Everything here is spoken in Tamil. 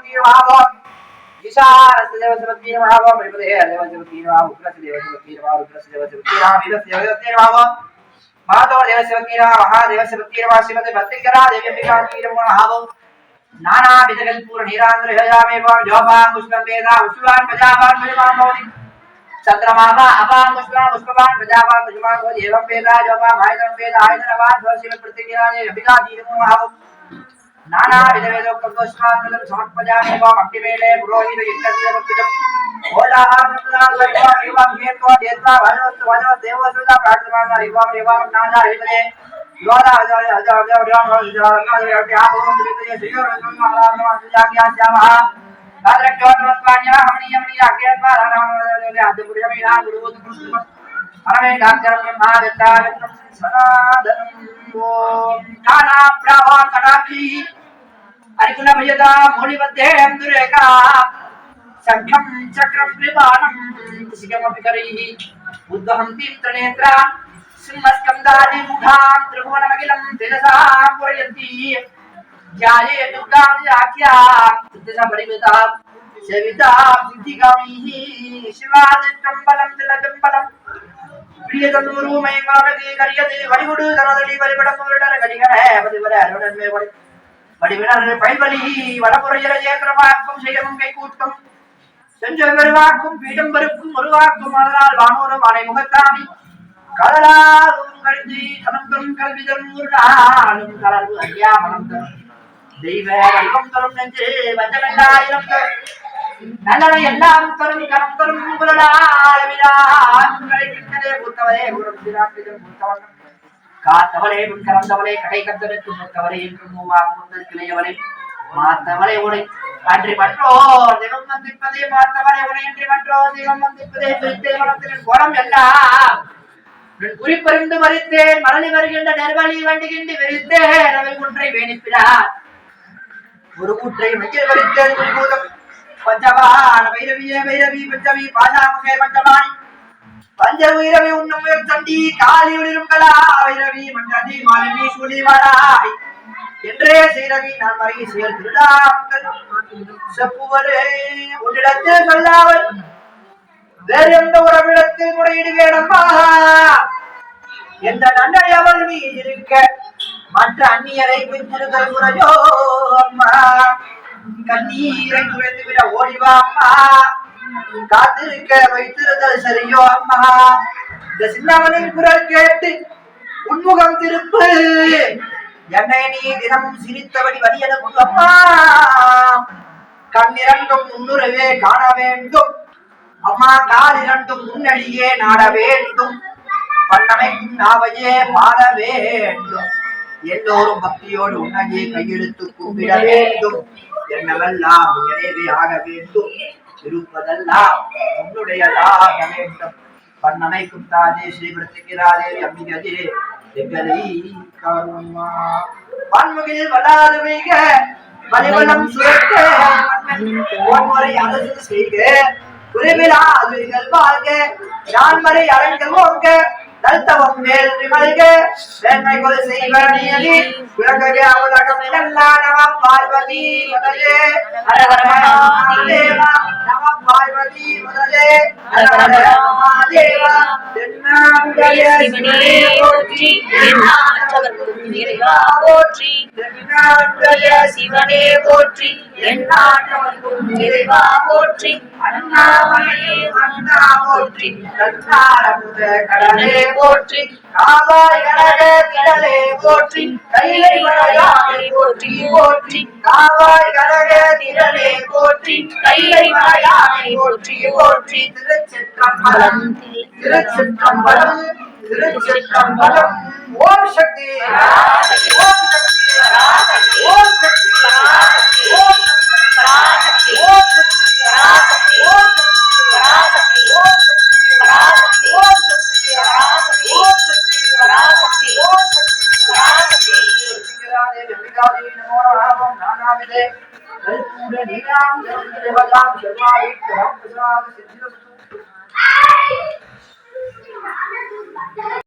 महाभवम् ईशानस्यदेवसुमद्वीर्महाभवम् हरिपदे हरिदेवसुमद्वीर्महाभवम् उग्रस्य देवसुमद्वीर्महाभवम् उग्रस्य देवसुमद्वीर्महाभवम् वीरस्य देवसुमद्वीर्महाभवम् माधव देवसुमद्वीर्महाभवम् महादेवसुमद्वीर्महाभवम् श्रीमते भक्तिकरा देव्यम्बिकावीरमहाभवम् नानाविधकल्पूर्णीरान्द्रहयामे वां जोपां पुष्पं वेदा उष्वान् प्रजापान् परिमां भवति चन्द्रमामा अपां पुष्पान् पुष्पवान् प्रजापान् पुष्पान् भवति एवं वेदा जोपां हायदं वेद हायदनवान् भवति श्रीमत्प्रतिगिराने अभिजातीरमहाभवम् नाना विदेशों को दोषमान तुम छोट पंजाबी को मक्की मेले बुरोही तो इतने से बच्चे तुम नानाविधवेदोक्तदोषातलं समर्पयामि त्वाम् अग्निवेले पुरोहित यज्ञस्य वक्तुजम् ओलाहारप्रदानवैवाम् एवाम् हेत्वा देत्वा भजवस्तु भजव देवसुदा प्रार्थमाना एवाम् ना नाना हितये द्वारा हजाय हजाय हजाय राम राम राम राम आपूर्वं वितये श्रीयोरजं मालामः सुजाज्ञास्यामः भद्रक्षोत्रस्वान्या हमणीयमणीय अग्रेत्वा रामरामरामराम आद्यपुरुषमीना गुरुवत् परमेकाग्रब्रह्मादत्तागतं सनादनम् ॐ नानाप्रभाकटाक्षी अर्जुन भजता मुनिबद्धेयं दुरेका। शङ्खं चक्रं कृपाणं कुशिकमपि करैः। उद्वहन्तीं त्रिनेत्रा सिंहस्कन्दादिमुखां त्रिभुवनमखिलं तेजसा पूरयन्ती। ध्याये दुर्गां व्याख्या तृतीसा परिवृता सविता सिद्धिकामीः शिवादिष्टं बलं, तिलकं बलम् प्रियतनूरुमयं वामके करियते वरिगुडु धनदलि वरिपडं वरिडर गडिगरः पदिवर में वरि வடிவினர் பைவலி வடபுறையர ஏத்திரமாக்கும் செய்யவும் கை கூட்டும் செஞ்ச பெருவாக்கும் பீடம் பெருக்கும் ஒருவாக்கும் அதனால் வானோரும் அனை முகத்தாமி கடலாரும் கருதி தனம் தரும் கல்வி தரும் ஒரு நாளும் கலர்வு ஐயா மனம் தரும். தெய்வ வடிவம் தரும் என்று வஞ்சமெண்டாயிரம் தரும். நல்லவை எல்லாம் தரும் கரம் தரும் குரலாளவிழா கிடைக்கின்றதே பூத்தவரே குரம் ஒரு பூத்தவர்கள் காத்தவளே முன் கலந்தவளே கடை கந்தனுக்கு மூத்தவளே என்றும் மூவாக கிளையவளே மாத்தவளை உடை அன்றி மற்றோ தினம் வந்திப்பதே மாத்தவளை உடை அன்றி மற்றோ தினம் வந்திப்பதே பிரித்தே வளர்த்தின் கோலம் எல்லாம். குறிப்பறிந்து மறித்தேன் மரளி வருகின்ற நெர்வழி வண்டிகின்றி வெறித்தே அவை குன்றை வேணிப்பினார். ஒரு கூற்றை மையல் வலித்தேன் குறிபூதம் பஞ்சபான பைரவியே பைரவி பஞ்சமி பாஜாமுகே பஞ்சமானி. பஞ்ச உயிரவி உண்ணும் உயர் தண்டி காலி உளிரும் கலா வைரவி மண்டதி மாலினி சூலி என்றே சீரவி நான் மறைய செயல் திருடாக்கள் செப்புவரே. உன்னிடத்தில் சொல்லாமல் வேறு எந்த உறவிடத்தில் முறையிடுவேனம்மா எந்த நன்றை அவள் மீது இருக்க மற்ற அந்நியரை பிரித்திருதல் முறையோ அம்மா. கண்ணீரை குறைத்து விட ஓடிவா அம்மா. காத்திருக்க வைத்திருதல் சரியோ அம்மா. இந்த சின்னவனின் குரல் கேட்டு உன்முகம் திருப்பு. என்னை நீ தினமும் சிரித்தபடி வழி அம்மா. கண்ணிரண்டும் முன்னுறவே காண வேண்டும். அம்மா கால் இரண்டும் முன்னடியே நாட வேண்டும். பண்ணமைக்கும் நாவையே பாட வேண்டும். எல்லோரும் பக்தியோடு உன்னையே கையெழுத்து கும்பிட வேண்டும். என்னவெல்லாம் எனவே ஆக வேண்டும். இருப்பதெல்லாம் உன்னுடையதாக வேண்டும் பண்ணமைக்கும் தானே ஸ்ரீ அம்பிகதே எங்களை காரணமா பன்முகில் வளாது மிக மலிவனம் சுரக்க. ஒன்முறை அரசு செய்க குறைவிலா அதுகள் வாழ்க நான்மறை அரண்கள் ஓங்க நல்தவம் மேல் மல்க வேண்மை கொலை செய்வ நீதி உலகே அவலகம் எல்லாம் நம பார்வதி முதலே. ஹரஹர மகாதேவா நம பார்வதி முதலே. ஹரஹர மகாதேவா தென்னாடுடைய சிவனே போற்றி. என்னாட்டவர்க்கும் இறைவா போற்றி. தென்னாடுடைய சிவனே போற்றி. என்னாட்டவர்க்கும் இறைவா போற்றி. அண்ணாமலையே அண்ணா போற்றி. கண்ணாரமுத கடலே போற்றி. காவாய் கனக திடலே போற்றி. கைலை மலையானை போற்றி. போற்றி. காவாய் கனக திடலே போற்றி. கைலை மலையானை போற்றி. போற்றி. திருச்சிற்றம்பலம். திருச்சிற்றம்பலம். திருச்சிற்றம்பலம். ஓம் சக்தி. कल्पूरनीनां देवतां शर्मायै परं प्रसाद सिद्धिरस्तु